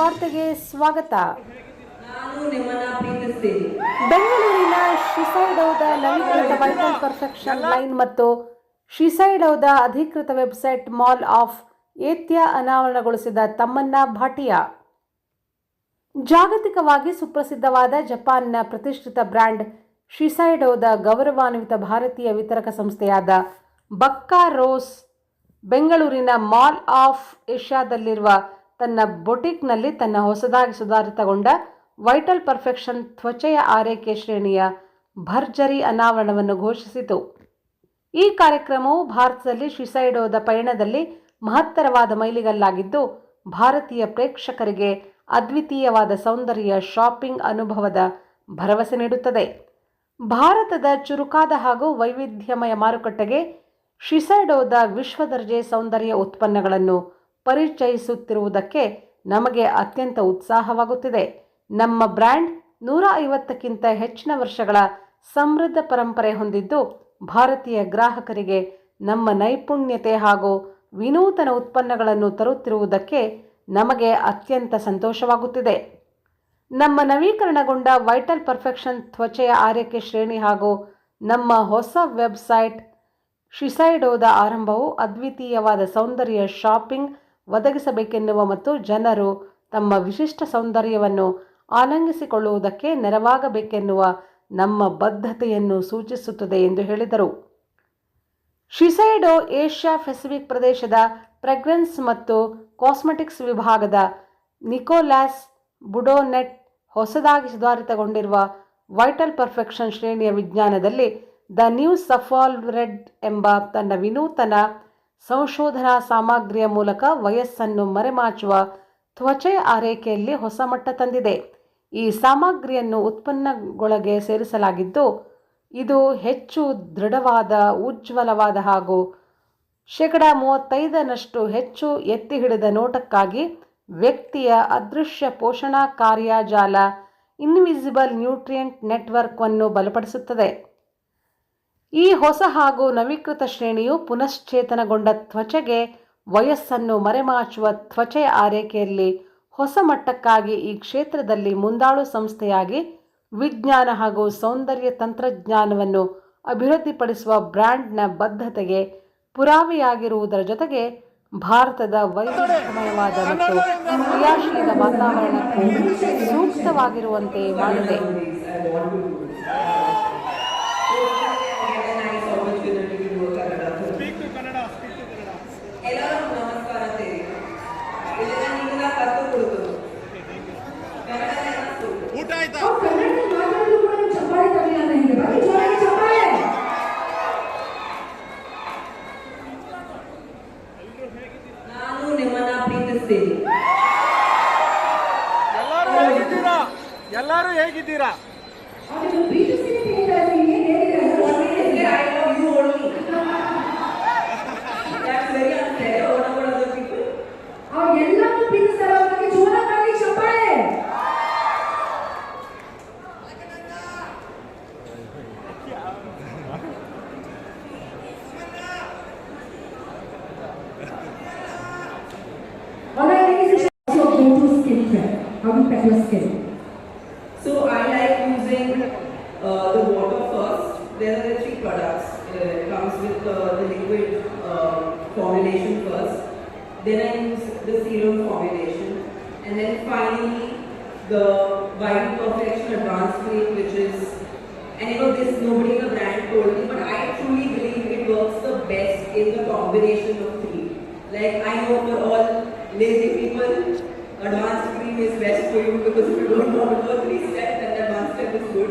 ವಾರ್ತೆಗೆ ಸ್ವಾಗತ. ಬೆಂಗಳೂರಿನ ಶಿಸೈಡೌದ ನವೀಕೃತ ವೈಫಲ್ ಪರ್ಫೆಕ್ಷನ್ ಲೈನ್ ಮತ್ತು ಶಿಸೈಡೌದ ಅಧಿಕೃತ ವೆಬ್ಸೈಟ್ ಮಾಲ್ ಆಫ್ ಏತ್ಯ ಅನಾವರಣಗೊಳಿಸಿದ ತಮ್ಮನ್ನ ಭಾಟಿಯಾ. ಜಾಗತಿಕವಾಗಿ ಸುಪ್ರಸಿದ್ಧವಾದ ಜಪಾನ್ನ ಪ್ರತಿಷ್ಠಿತ ಬ್ರ್ಯಾಂಡ್ ಶಿಸೈಡೋದ ಗೌರವಾನ್ವಿತ ಭಾರತೀಯ ವಿತರಕ ಸಂಸ್ಥೆಯಾದ ಬಕ್ಕಾ ರೋಸ್ ಬೆಂಗಳೂರಿನ ಮಾಲ್ ಆಫ್ ಏಷ್ಯಾದಲ್ಲಿರುವ ತನ್ನ ಬೊಟಿಕ್ನಲ್ಲಿ ತನ್ನ ಹೊಸದಾಗಿ ಸುಧಾರಿತಗೊಂಡ ವೈಟಲ್ ಪರ್ಫೆಕ್ಷನ್ ತ್ವಚೆಯ ಆರೈಕೆ ಶ್ರೇಣಿಯ ಭರ್ಜರಿ ಅನಾವರಣವನ್ನು ಘೋಷಿಸಿತು. ಈ ಕಾರ್ಯಕ್ರಮವು ಭಾರತದಲ್ಲಿ ಶಿಸೈಡೋದ ಪಯಣದಲ್ಲಿ ಮಹತ್ತರವಾದ ಮೈಲಿಗಲ್ಲಾಗಿದ್ದು, ಭಾರತೀಯ ಪ್ರೇಕ್ಷಕರಿಗೆ ಅದ್ವಿತೀಯವಾದ ಸೌಂದರ್ಯ ಶಾಪಿಂಗ್ ಅನುಭವದ ಭರವಸೆ ನೀಡುತ್ತದೆ. ಭಾರತದ ಚುರುಕಾದ ಹಾಗೂ ವೈವಿಧ್ಯಮಯ ಮಾರುಕಟ್ಟೆಗೆ ಶಿಸೈಡೋದ ವಿಶ್ವದರ್ಜೆ ಸೌಂದರ್ಯ ಉತ್ಪನ್ನಗಳನ್ನು ಪರಿಚಯಿಸುತ್ತಿರುವುದಕ್ಕೆ ನಮಗೆ ಅತ್ಯಂತ ಉತ್ಸಾಹವಾಗುತ್ತಿದೆ. ನಮ್ಮ ಬ್ರ್ಯಾಂಡ್ ನೂರ ಐವತ್ತಕ್ಕಿಂತ ಹೆಚ್ಚಿನ ವರ್ಷಗಳ ಸಮೃದ್ಧ ಪರಂಪರೆ ಹೊಂದಿದ್ದು, ಭಾರತೀಯ ಗ್ರಾಹಕರಿಗೆ ನಮ್ಮ ನೈಪುಣ್ಯತೆ ಹಾಗೂ ವಿನೂತನ ಉತ್ಪನ್ನಗಳನ್ನು ತರುತ್ತಿರುವುದಕ್ಕೆ ನಮಗೆ ಅತ್ಯಂತ ಸಂತೋಷವಾಗುತ್ತಿದೆ. ನಮ್ಮ ನವೀಕರಣಗೊಂಡ ವೈಟಲ್ ಪರ್ಫೆಕ್ಷನ್ ತ್ವಚೆಯ ಆರೈಕೆ ಶ್ರೇಣಿ ಹಾಗೂ ನಮ್ಮ ಹೊಸ ವೆಬ್ಸೈಟ್ ಶಿಸೈಡೋದ ಆರಂಭವು ಅದ್ವಿತೀಯವಾದ ಸೌಂದರ್ಯ ಶಾಪಿಂಗ್ ಒದಗಿಸಬೇಕೆನ್ನುವ ಮತ್ತು ಜನರು ತಮ್ಮ ವಿಶಿಷ್ಟ ಸೌಂದರ್ಯವನ್ನು ಆನಂದಿಸಿಕೊಳ್ಳುವುದಕ್ಕೆ ನೆರವಾಗಬೇಕೆನ್ನುವ ನಮ್ಮ ಬದ್ಧತೆಯನ್ನು ಸೂಚಿಸುತ್ತದೆ ಎಂದು ಹೇಳಿದರು. ಶಿಸೈಡೋ ಏಷ್ಯಾ ಪೆಸಿಫಿಕ್ ಪ್ರದೇಶದ ಪ್ರೆಗ್ರೆನ್ಸ್ ಮತ್ತು ಕಾಸ್ಮೆಟಿಕ್ಸ್ ವಿಭಾಗದ ನಿಕೋಲಾಸ್ ಬುಡೋನೆಟ್ ಹೊಸದಾಗಿ ಸುಧಾರಿತಗೊಂಡಿರುವ ವೈಟಲ್ ಪರ್ಫೆಕ್ಷನ್ ಶ್ರೇಣಿಯ ವಿಜ್ಞಾನದಲ್ಲಿ ದ ನ್ಯೂ ಸಫಾಲ್ ರೆಡ್ ಎಂಬ ತನ್ನ ವಿನೂತನ ಸಂಶೋಧನಾ ಸಾಮಗ್ರಿಯ ಮೂಲಕ ವಯಸ್ಸನ್ನು ಮರೆಮಾಚುವ ತ್ವಚೆ ಆರೈಕೆಯಲ್ಲಿ ಹೊಸ ಮಟ್ಟ ತಂದಿದೆ. ಈ ಸಾಮಗ್ರಿಯನ್ನು ಉತ್ಪನ್ನಗೊಳಗೆ ಸೇರಿಸಲಾಗಿದ್ದು, ಇದು ಹೆಚ್ಚು ದೃಢವಾದ, ಉಜ್ವಲವಾದ ಹಾಗೂ ಶೇಕಡ ಮೂವತ್ತೈದನಷ್ಟು ಹೆಚ್ಚು ಎತ್ತಿ ಹಿಡಿದ ನೋಟಕ್ಕಾಗಿ ವ್ಯಕ್ತಿಯ ಅದೃಶ್ಯ ಪೋಷಣಾ ಕಾರ್ಯಜಾಲ ಇನ್ವಿಸಿಬಲ್ ನ್ಯೂಟ್ರಿಯೆಂಟ್ ನೆಟ್ವರ್ಕ್ವನ್ನು ಬಲಪಡಿಸುತ್ತದೆ. ಈ ಹೊಸ ಹಾಗೂ ನವೀಕೃತ ಶ್ರೇಣಿಯು ಪುನಶ್ಚೇತನಗೊಂಡ ತ್ವಚೆಗೆ ವಯಸ್ಸನ್ನು ಮರೆಮಾಚುವ ತ್ವಚೆಯ ಆರೈಕೆಯಲ್ಲಿ ಹೊಸ ಮಟ್ಟಕ್ಕಾಗಿ ಈ ಕ್ಷೇತ್ರದಲ್ಲಿ ಮುಂದಾಳು ಸಂಸ್ಥೆಯಾಗಿ ವಿಜ್ಞಾನ ಹಾಗೂ ಸೌಂದರ್ಯ ತಂತ್ರಜ್ಞಾನವನ್ನು ಅಭಿವೃದ್ಧಿಪಡಿಸುವ ಬ್ರ್ಯಾಂಡ್ನ ಬದ್ಧತೆಗೆ ಪುರಾವೆಯಾಗಿರುವುದರ ಜೊತೆಗೆ ಭಾರತದ ವೈವಿಧ್ಯಮಯವಾದ ಮತ್ತು ಕ್ರಿಯಾಶೀಲ ವಾತಾವರಣಕ್ಕೂ ಸೂಕ್ತವಾಗಿರುವಂತೆ ಮಾಡಿದೆ. ಜೋರಾಗಿ ಚಪ್ಪಾಳೆ. ನಾನು ನಿಮ್ಮನ್ನ ಪ್ರೀತಿಸ್ತೀನಿ. ಎಲ್ಲರೂ ಹೇಗಿದ್ದೀರಾ? ಎಲ್ಲರೂ ಹೇಗಿದ್ದೀರಾ? Prep your skin? So I like using uh, the water first. There are the three products. Uh, it comes with uh, the liquid uh, formulation first. Then I use the serum formulation. And then finally the Vital Perfection Advanced Cream which is, and you know this nobody in the brand told me, but I truly believe it works the best in the combination of three. Like I know for all lazy people, advanced cream is best for you because if you don't to go three steps, then the advanced step is good.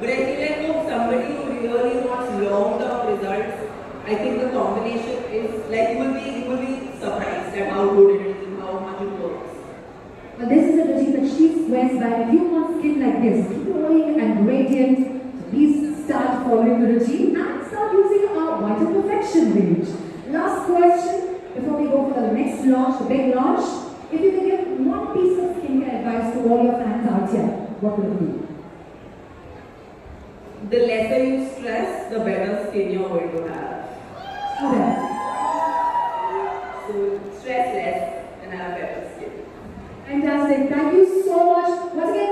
But I feel like for somebody who really wants long-term results, I think the combination is like you will be you will be surprised at how good it is and how much it works. Well, this is a routine that she swears by. If you want skin like this, glowing and radiant, please start following the routine and start using our Vital Perfection range. Last question before we go for the next launch, the big launch. If you could give one piece of skincare advice to all your fans out here, what would it be? The lesser you stress, the better skin you're going to have. Okay. So stress less and have better skin. Fantastic. Thank you so much. Once again,